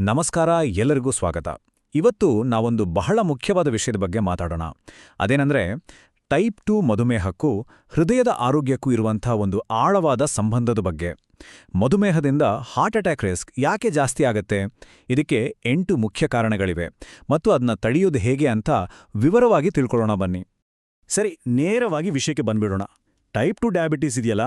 ನಮಸ್ಕಾರ, ಎಲ್ಲರಿಗೂ ಸ್ವಾಗತ. ಇವತ್ತು ನಾವೊಂದು ಬಹಳ ಮುಖ್ಯವಾದ ವಿಷಯದ ಬಗ್ಗೆ ಮಾತಾಡೋಣ. ಅದೇನಂದ್ರೆ ಟೈಪ್ ಟು ಮಧುಮೇಹಕ್ಕೂ ಹೃದಯದ ಆರೋಗ್ಯಕ್ಕೂ ಇರುವಂಥ ಒಂದು ಆಳವಾದ ಸಂಬಂಧದ ಬಗ್ಗೆ. ಮಧುಮೇಹದಿಂದ ಹಾರ್ಟ್ ಅಟ್ಯಾಕ್ ರಿಸ್ಕ್ ಯಾಕೆ ಜಾಸ್ತಿ ಆಗತ್ತೆ? ಇದಕ್ಕೆ ಎಂಟು ಮುಖ್ಯ ಕಾರಣಗಳಿವೆ. ಮತ್ತು ಅದನ್ನ ತಡೆಯೋದು ಹೇಗೆ ಅಂತ ವಿವರವಾಗಿ ತಿಳ್ಕೊಳ್ಳೋಣ ಬನ್ನಿ. ಸರಿ, ನೇರವಾಗಿ ವಿಷಯಕ್ಕೆ ಬಂದ್ಬಿಡೋಣ. ಟೈಪ್ ಟು ಡಯಾಬಿಟೀಸ್ ಇದೆಯಲ್ಲ,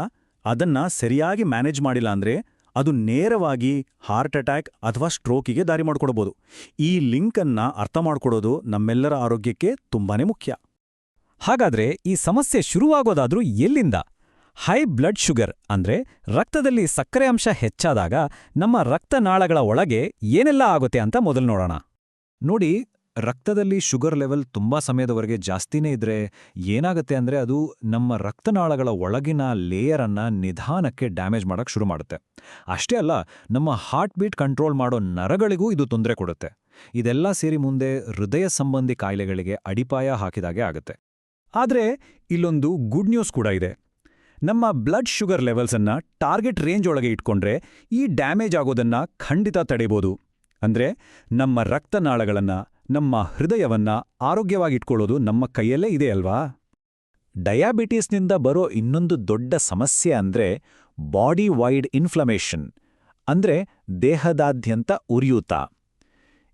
ಅದನ್ನ ಸರಿಯಾಗಿ ಮ್ಯಾನೇಜ್ ಮಾಡಿಲ್ಲ ಅಂದ್ರೆ ಅದು ನೇರವಾಗಿ ಹಾರ್ಟ್ ಅಟ್ಯಾಕ್ ಅಥವಾ ಸ್ಟ್ರೋಕಿಗೆ ದಾರಿ ಮಾಡಿಕೊಡ್ಬೋದು. ಈ ಲಿಂಕನ್ನು ಅರ್ಥ ಮಾಡಿಕೊಡೋದು ನಮ್ಮೆಲ್ಲರ ಆರೋಗ್ಯಕ್ಕೆ ತುಂಬಾನೇ ಮುಖ್ಯ. ಹಾಗಾದ್ರೆ ಈ ಸಮಸ್ಯೆ ಶುರುವಾಗೋದಾದ್ರೂ ಎಲ್ಲಿಂದ? ಹೈ ಬ್ಲಡ್ ಶುಗರ್ ಅಂದ್ರೆ ರಕ್ತದಲ್ಲಿ ಸಕ್ಕರೆ ಅಂಶ ಹೆಚ್ಚಾದಾಗ ನಮ್ಮ ರಕ್ತನಾಳಗಳ ಒಳಗೆ ಏನೆಲ್ಲ ಆಗುತ್ತೆ ಅಂತ ಮೊದಲು ನೋಡೋಣ. ನೋಡಿ ರಕ್ತದಲ್ಲಿ ಶುಗರ್ ಲೆವೆಲ್ ತುಂಬಾ ಸಮಯದವರೆಗೆ ಜಾಸ್ತಿನೇ ಇದ್ರೆ ಏನಾಗುತ್ತೆ ಅಂದ್ರೆ ಅದು ನಮ್ಮ ರಕ್ತನಾಳಗಳ ಒಳಗಿನ ಲೇಯರನ್ನು ನಿಧಾನಕ್ಕೆ ಡ್ಯಾಮೇಜ್ ಮಾಡೋಕ್ಕೆ ಶುರು ಮಾಡುತ್ತೆ. ಅಷ್ಟೇ ಅಲ್ಲ, ನಮ್ಮ ಹಾರ್ಟ್ ಬೀಟ್ ಕಂಟ್ರೋಲ್ ಮಾಡೋ ನರಗಳಿಗೂ ಇದು ತೊಂದರೆ ಕೊಡುತ್ತೆ. ಇದೆಲ್ಲ ಸೇರಿ ಮುಂದೆ ಹೃದಯ ಸಂಬಂಧಿ ಕಾಯಿಲೆಗಳಿಗೆ ಅಡಿಪಾಯ ಹಾಕಿದಾಗೆ ಆಗುತ್ತೆ. ಆದ್ರೆ ಇಲ್ಲೊಂದು ಗುಡ್ ನ್ಯೂಸ್ ಕೂಡ ಇದೆ. ನಮ್ಮ ಬ್ಲಡ್ ಶುಗರ್ ಲೆವೆಲ್ಸನ್ನು ಟಾರ್ಗೆಟ್ ರೇಂಜ್ ಒಳಗೆ ಇಟ್ಕೊಂಡ್ರೆ ಈ ಡ್ಯಾಮೇಜ್ ಆಗೋದನ್ನ ಖಂಡಿತ ತಡೆಯಬೋದು ಅಂದ್ರೆ ನಮ್ಮ ರಕ್ತನಾಳಗಳನ್ನ ನಮ್ಮ ಹೃದಯವನ್ನ ಆರೋಗ್ಯವಾಗಿಟ್ಕೊಳ್ಳೋದು ನಮ್ಮ ಕೈಯಲ್ಲೇ ಇದೆ ಅಲ್ವಾ? ಡಯಾಬಿಟೀಸ್ನಿಂದ ಬರೋ ಇನ್ನೊಂದು ದೊಡ್ಡ ಸಮಸ್ಯೆ ಅಂದ್ರೆ ಬಾಡಿ ವೈಡ್ ಇನ್ಫ್ಲಮೇಷನ್, ಅಂದ್ರೆ ದೇಹದಾದ್ಯಂತ ಉರಿಯೂತ.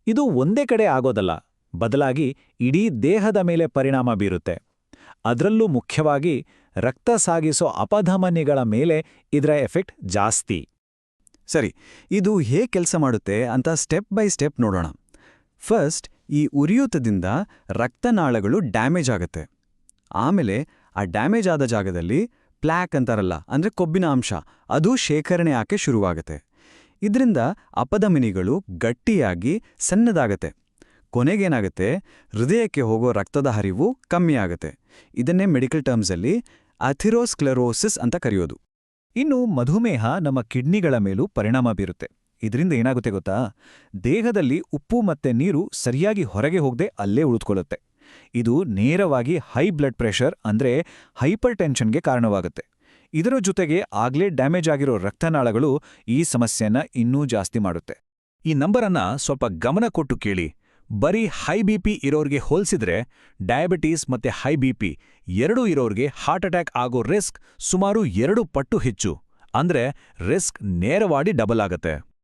ಇದು ಒಂದೇ ಕಡೆ ಆಗೋದಲ್ಲ, ಬದಲಾಗಿ ಇಡೀ ದೇಹದ ಮೇಲೆ ಪರಿಣಾಮ ಬೀರುತ್ತೆ. ಅದರಲ್ಲೂ ಮುಖ್ಯವಾಗಿ ರಕ್ತ ಸಾಗಿಸೋ ಅಪಧಮನಿಗಳ ಮೇಲೆ ಇದರ ಎಫೆಕ್ಟ್ ಜಾಸ್ತಿ. ಸರಿ, ಇದು ಹೇಗೆ ಕೆಲಸ ಮಾಡುತ್ತೆ ಅಂತ ಸ್ಟೆಪ್ ಬೈ ಸ್ಟೆಪ್ ನೋಡೋಣ. ಫಸ್ಟ್ ಈ ಉರಿಯೂತದಿಂದ ರಕ್ತನಾಳಗಳು ಡ್ಯಾಮೇಜ್ ಆಗುತ್ತೆ. ಆಮೇಲೆ ಆ ಡ್ಯಾಮೇಜ್ ಆದ ಜಾಗದಲ್ಲಿ ಪ್ಲ್ಯಾಕ್ ಅಂತಾರಲ್ಲ, ಅಂದ್ರೆ ಕೊಬ್ಬಿನ ಅಂಶ, ಅದು ಶೇಖರಣೆ ಆಕೆ ಶುರುವಾಗುತ್ತೆ. ಇದರಿಂದ ಅಪಧಮಿನಿಗಳು ಗಟ್ಟಿಯಾಗಿ ಸಣ್ಣದಾಗತ್ತೆ. ಕೊನೆಗೇನಾಗುತ್ತೆ, ಹೃದಯಕ್ಕೆ ಹೋಗೋ ರಕ್ತದ ಹರಿವು ಕಮ್ಮಿ ಆಗುತ್ತೆ. ಇದನ್ನೇ ಮೆಡಿಕಲ್ ಟರ್ಮ್ಸಲ್ಲಿ ಅಥಿರೋಸ್ಕ್ಲೆರೋಸಿಸ್ ಅಂತ ಕರೆಯೋದು. ಇನ್ನು ಮಧುಮೇಹ ನಮ್ಮ ಕಿಡ್ನಿಗಳ ಮೇಲೂ ಪರಿಣಾಮ ಬೀರುತ್ತೆ. ಇದರಿಂದ ಏನಾಗುತ್ತೆ ಗೊತ್ತಾ? ದೇಹದಲ್ಲಿ ಉಪ್ಪು ಮತ್ತೆ ನೀರು ಸರಿಯಾಗಿ ಹೊರಗೆ ಹೋಗದೆ ಅಲ್ಲೇ ಉಳಿದುಕೊಳ್ಳುತ್ತೆ. ಇದು ನೇರವಾಗಿ ಹೈ ಬ್ಲಡ್ ಪ್ರೆಷರ್ ಅಂದ್ರೆ ಹೈಪರ್ ಟೆನ್ಷನ್ಗೆ ಕಾರಣವಾಗುತ್ತೆ. ಇದರ ಜೊತೆಗೆ ಆಗ್ಲೇ ಡ್ಯಾಮೇಜ್ ಆಗಿರೋ ರಕ್ತನಾಳಗಳು ಈ ಸಮಸ್ಯೆನ ಇನ್ನೂ ಜಾಸ್ತಿ ಮಾಡುತ್ತೆ. ಈ ನಂಬರನ್ನ ಸ್ವಲ್ಪ ಗಮನ ಕೊಟ್ಟು ಕೇಳಿ. ಬರೀ ಹೈ ಬಿಪಿ ಇರೋರ್ಗೆ ಹೋಲಿಸಿದ್ರೆ ಡಯಾಬಿಟೀಸ್ ಮತ್ತೆ ಹೈ ಬಿಪಿ ಎರಡೂ ಇರೋರ್ಗೆ ಹಾರ್ಟ್ ಅಟ್ಯಾಕ್ ಆಗೋ ರಿಸ್ಕ್ ಸುಮಾರು ಎರಡು ಪಟ್ಟು ಹೆಚ್ಚು. ಅಂದ್ರೆ ರಿಸ್ಕ್ ನೇರವಾಗಿ ಡಬಲ್ ಆಗತ್ತೆ.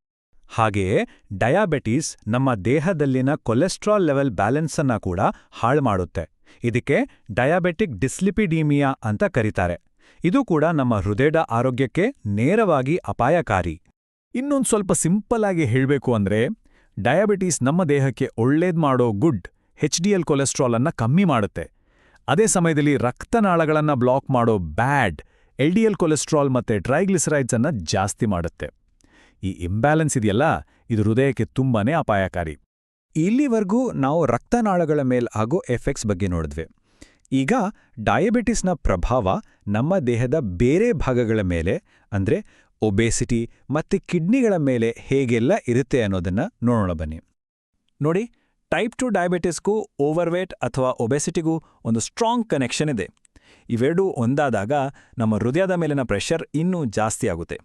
ಹಾಗೆಯೇ ಡಯಾಬೆಟೀಸ್ ನಮ್ಮ ದೇಹದಲ್ಲಿನ ಕೊಲೆಸ್ಟ್ರಾಲ್ ಲೆವೆಲ್ ಬ್ಯಾಲೆನ್ಸನ್ನ ಕೂಡ ಹಾಳು ಮಾಡುತ್ತೆ. ಇದಕ್ಕೆ ಡಯಾಬೆಟಿಕ್ ಡಿಸ್ಲಿಪಿಡೀಮಿಯಾ ಅಂತ ಕರೀತಾರೆ. ಇದು ಕೂಡ ನಮ್ಮ ಹೃದಯದ ಆರೋಗ್ಯಕ್ಕೆ ನೇರವಾಗಿ ಅಪಾಯಕಾರಿ. ಇನ್ನೊಂದು ಸ್ವಲ್ಪ ಸಿಂಪಲ್ ಆಗಿ ಹೇಳಬೇಕು ಅಂದ್ರೆ, ಡಯಾಬಿಟೀಸ್ ನಮ್ಮ ದೇಹಕ್ಕೆ ಒಳ್ಳೇದ್ ಮಾಡೋ good H D L cholesterol ಅನ್ನ ಕಮ್ಮಿ ಮಾಡುತ್ತೆ. ಅದೇ ಸಮಯದಲ್ಲಿ ರಕ್ತನಾಳಗಳನ್ನ ಬ್ಲಾಕ್ ಮಾಡೋ bad L D L cholesterol ಮತ್ತೆ ಟ್ರೈಗ್ಲಿಸರೈಡ್ಸ್ ಅನ್ನ ಜಾಸ್ತಿ ಮಾಡುತ್ತೆ. ಈ ಇಂಬ್ಯಾಲೆನ್ಸ್ ಇದೆಯಲ್ಲ, ಇದು ಹೃದಯಕ್ಕೆ ತುಂಬಾನೇ ಅಪಾಯಕಾರಿ. ಇಲ್ಲಿವರೆಗೂ ನಾವು ರಕ್ತನಾಳಗಳ ಮೇಲೆ ಆಗೋ ಎಫೆಕ್ಟ್ಸ್ ಬಗ್ಗೆ ನೋಡಿದ್ವಿ. ಈಗ ಡಯಾಬಿಟಿಸ್ನ ಪ್ರಭಾವ ನಮ್ಮ ದೇಹದ ಬೇರೆ ಭಾಗಗಳ ಮೇಲೆ, ಅಂದ್ರೆ ಒಬೇಸಿಟಿ ಮತ್ತೆ ಕಿಡ್ನಿಗಳ ಮೇಲೆ ಹೇಗೆಲ್ಲ ಇರುತ್ತೆ ಅನ್ನೋದನ್ನ ನೋಡೋಣ ಬನ್ನಿ. ನೋಡಿ ಟೈಪ್ ಟು ಡಯಾಬಿಟಿಸ್ಗೂ ಓವರ್ವೇಟ್ ಅಥವಾ ಒಬೆಸಿಟಿಗೂ ಒಂದು ಸ್ಟ್ರಾಂಗ್ ಕನೆಕ್ಷನ್ ಇದೆ. ಇವೆರಡೂ ಒಂದಾದಾಗ ನಮ್ಮ ಹೃದಯದ ಮೇಲಿನ ಪ್ರೆಷರ್ ಇನ್ನೂ ಜಾಸ್ತಿ ಆಗುತ್ತೆ.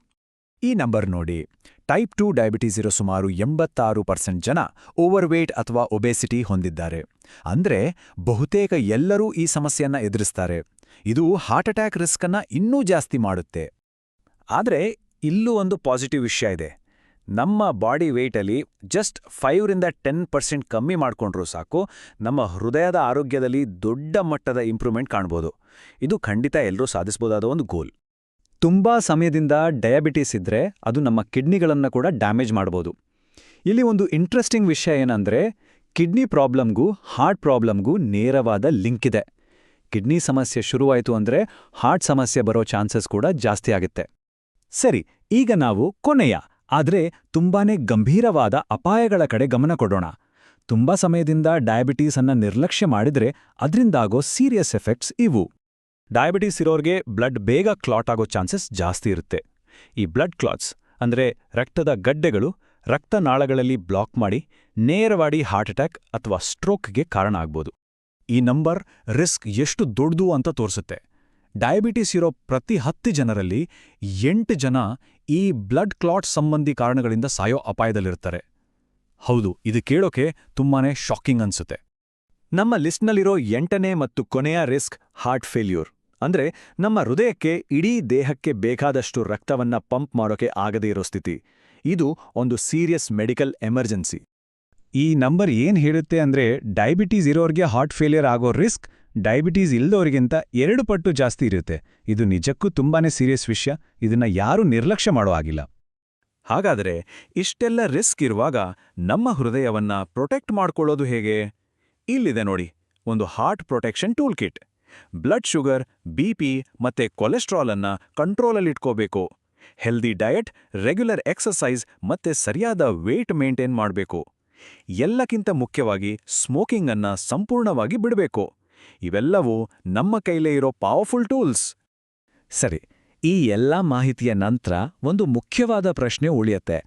ಈ ನಂಬರ್ ನೋಡಿ. ಟೈಪ್ ಟು ಡಯಾಬಿಟೀಸ್ ಇರೋ ಸುಮಾರು ಎಂಬತ್ತಾರು ಪರ್ಸೆಂಟ್ ಜನ ಓವರ್ವೇಟ್ ಅಥವಾ ಒಬೆಸಿಟಿ ಹೊಂದಿದ್ದಾರೆ. ಅಂದ್ರೆ ಬಹುತೇಕ ಎಲ್ಲರೂ ಈ ಸಮಸ್ಯೆಯನ್ನ ಎದುರಿಸ್ತಾರೆ. ಇದು ಹಾರ್ಟ್ ಅಟ್ಯಾಕ್ ರಿಸ್ಕನ್ನ ಇನ್ನೂ ಜಾಸ್ತಿ ಮಾಡುತ್ತೆ. ಆದರೆ ಇಲ್ಲೂ ಒಂದು ಪಾಸಿಟಿವ್ ವಿಷಯ ಇದೆ. ನಮ್ಮ ಬಾಡಿ ವೇಟಲ್ಲಿ ಜಸ್ಟ್ ಫೈವ್ರಿಂದ ಟೆನ್ ಪರ್ಸೆಂಟ್ ಕಮ್ಮಿ ಮಾಡಿಕೊಂಡ್ರೂ ಸಾಕು. ನಮ್ಮ ಹೃದಯದ ಆರೋಗ್ಯದಲ್ಲಿ ದೊಡ್ಡ ಮಟ್ಟದ ಇಂಪ್ರೂವ್ಮೆಂಟ್ ಕಾಣ್ಬೋದು. ಇದು ಖಂಡಿತ ಎಲ್ಲರೂ ಸಾಧಿಸ್ಬೋದಾದ ಒಂದು ಗೋಲ್. ತುಂಬಾ ಸಮಯದಿಂದ ಡಯಾಬಿಟಿಸ್ ಇದ್ರೆ ಅದು ನಮ್ಮ ಕಿಡ್ನಿಗಳನ್ನು ಕೂಡ ಡ್ಯಾಮೇಜ್ ಮಾಡ್ಬೋದು. ಇಲ್ಲಿ ಒಂದು ಇಂಟ್ರೆಸ್ಟಿಂಗ್ ವಿಷಯ ಏನಂದ್ರೆ, ಕಿಡ್ನಿ ಪ್ರಾಬ್ಲಮ್ಗೂ ಹಾರ್ಟ್ ಪ್ರಾಬ್ಲಮ್ಗೂ ನೇರವಾದ ಲಿಂಕ್ ಇದೆ. ಕಿಡ್ನಿ ಸಮಸ್ಯೆ ಶುರುವಾಯಿತು ಅಂದ್ರೆ ಹಾರ್ಟ್ ಸಮಸ್ಯೆ ಬರೋ ಚಾನ್ಸಸ್ ಕೂಡ ಜಾಸ್ತಿ ಆಗುತ್ತೆ. ಸರಿ, ಈಗ ನಾವು ಕೊನೆಯ, ಆದ್ರೆ ತುಂಬಾನೇ ಗಂಭೀರವಾದ ಅಪಾಯಗಳ ಕಡೆ ಗಮನ ಕೊಡೋಣ. ತುಂಬಾ ಸಮಯದಿಂದ ಡಯಾಬಿಟೀಸನ್ನು ನಿರ್ಲಕ್ಷ್ಯ ಮಾಡಿದ್ರೆ ಅದರಿಂದಾಗೋ ಸೀರಿಯಸ್ ಎಫೆಕ್ಟ್ಸ್ ಇವು. ಡಯಾಬಿಟೀಸ್ ಇರೋರ್ಗೆ ಬ್ಲಡ್ ಬೇಗ ಕ್ಲಾಟ್ ಆಗೋ ಚಾನ್ಸಸ್ ಜಾಸ್ತಿ ಇರುತ್ತೆ. ಈ ಬ್ಲಡ್ ಕ್ಲಾಟ್ಸ್ ಅಂದ್ರೆ ರಕ್ತದ ಗಡ್ಡೆಗಳು ರಕ್ತನಾಳಗಳಲ್ಲಿ ಬ್ಲಾಕ್ ಮಾಡಿ ನೇರವಾಡಿ ಹಾರ್ಟ್ ಅಟ್ಯಾಕ್ ಅಥವಾ ಸ್ಟ್ರೋಕ್ಗೆ ಕಾರಣ ಆಗ್ಬೋದು. ಈ ನಂಬರ್ ರಿಸ್ಕ್ ಎಷ್ಟು ದೊಡ್ಡದು ಅಂತ ತೋರಿಸುತ್ತೆ. ಡಯಾಬಿಟಿಸ್ ಇರೋ ಪ್ರತಿ ಹತ್ತು ಜನರಲ್ಲಿ ಎಂಟು ಜನ ಈ ಬ್ಲಡ್ ಕ್ಲಾಟ್ ಸಂಬಂಧಿ ಕಾರಣಗಳಿಂದ ಸಾಯೋ ಅಪಾಯದಲ್ಲಿರ್ತಾರೆ. ಹೌದು, ಇದು ಕೇಳೋಕೆ ತುಂಬಾನೇ ಶಾಕಿಂಗ್ ಅನ್ಸುತ್ತೆ. ನಮ್ಮ ಲಿಸ್ಟ್ನಲ್ಲಿರೋ ಎಂಟನೇ ಮತ್ತು ಕೊನೆಯ ರಿಸ್ಕ್ ಹಾರ್ಟ್ ಫೇಲ್ಯೂರ್. ಅಂದ್ರೆ ನಮ್ಮ ಹೃದಯಕ್ಕೆ ಇಡೀ ದೇಹಕ್ಕೆ ಬೇಕಾದಷ್ಟು ರಕ್ತವನ್ನ ಪಂಪ್ ಮಾಡೋಕೆ ಆಗದೇ ಇರೋ ಸ್ಥಿತಿ. ಇದು ಒಂದು ಸೀರಿಯಸ್ ಮೆಡಿಕಲ್ ಎಮರ್ಜೆನ್ಸಿ. ಈ ನಂಬರ್ ಏನ್ ಹೇಳುತ್ತೆ ಅಂದ್ರೆ ಡಯಾಬಿಟೀಸ್ ಇರೋರಿಗೆ ಹಾರ್ಟ್ ಫೇಲಿಯರ್ ಆಗೋ ರಿಸ್ಕ್ ಡಯಾಬಿಟೀಸ್ ಇಲ್ದೋರಿಗಿಂತ ಎರಡು ಪಟ್ಟು ಜಾಸ್ತಿ ಇರುತ್ತೆ. ಇದು ನಿಜಕ್ಕೂ ತುಂಬಾನೇ ಸೀರಿಯಸ್ ವಿಷಯ ಇದನ್ನ ಯಾರೂ ನಿರ್ಲಕ್ಷ್ಯ ಮಾಡೋ ಆಗಿಲ್ಲ ಹಾಗಾದರೆ ಇಷ್ಟೆಲ್ಲ ರಿಸ್ಕ್ ಇರುವಾಗ ನಮ್ಮ ಹೃದಯವನ್ನ ಪ್ರೊಟೆಕ್ಟ್ ಮಾಡ್ಕೊಳ್ಳೋದು ಹೇಗೆ? ಇಲ್ಲಿದೆ ನೋಡಿ ಒಂದು heart protection tool kit. Blood sugar BP ಮತ್ತೆ ಮತ್ತು ಕೊಲೆಸ್ಟ್ರಾಲನ್ನು ಕಂಟ್ರೋಲಲ್ಲಿಟ್ಕೋಬೇಕು ಹೆಲ್ದಿ ಡಯಟ್ ರೆಗ್ಯುಲರ್ ಎಕ್ಸಸೈಸ್ ಮತ್ತೆ ಸರಿಯಾದ ವೇಟ್ ಮೇಂಟೈನ್ ಮಾಡಬೇಕು. ಎಲ್ಲಕ್ಕಿಂತ ಮುಖ್ಯವಾಗಿ ಸ್ಮೋಕಿಂಗ್ ಅನ್ನ ಸಂಪೂರ್ಣವಾಗಿ ಬಿಡಬೇಕು. ಇವೆಲ್ಲವೂ ನಮ್ಮ ಕೈಲೇ ಇರೋ ಪವರ್ಫುಲ್ ಟೂಲ್ಸ್ ಸರಿ, ಈ ಎಲ್ಲ ಮಾಹಿತಿಯ ನಂತರ ಒಂದು ಮುಖ್ಯವಾದ ಪ್ರಶ್ನೆ ಉಳಿಯತ್ತೆ.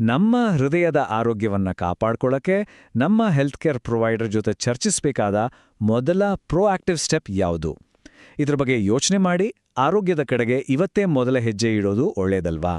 ನಮ್ಮ ಹೃದಯದ ಆರೋಗ್ಯವನ್ನ ಕಾಪಾಡ್ಕೊಳ್ಳೋಕ್ಕೆ ನಮ್ಮ ಹೆಲ್ತ್ ಕೇರ್ ಪ್ರೊವೈಡರ್ ಜೊತೆ ಚರ್ಚಿಸಬೇಕಾದ ಮೊದಲ ಪ್ರೋಆಕ್ಟಿವ್ ಸ್ಟೆಪ್ ಯಾವುದು? ಇದ್ರ ಬಗ್ಗೆ ಯೋಚನೆ ಮಾಡಿ, ಆರೋಗ್ಯದ ಕಡೆಗೆ ಇವತ್ತೇ ಮೊದಲ ಹೆಜ್ಜೆ ಇಡೋದು ಒಳ್ಳೇದಲ್ವಾ?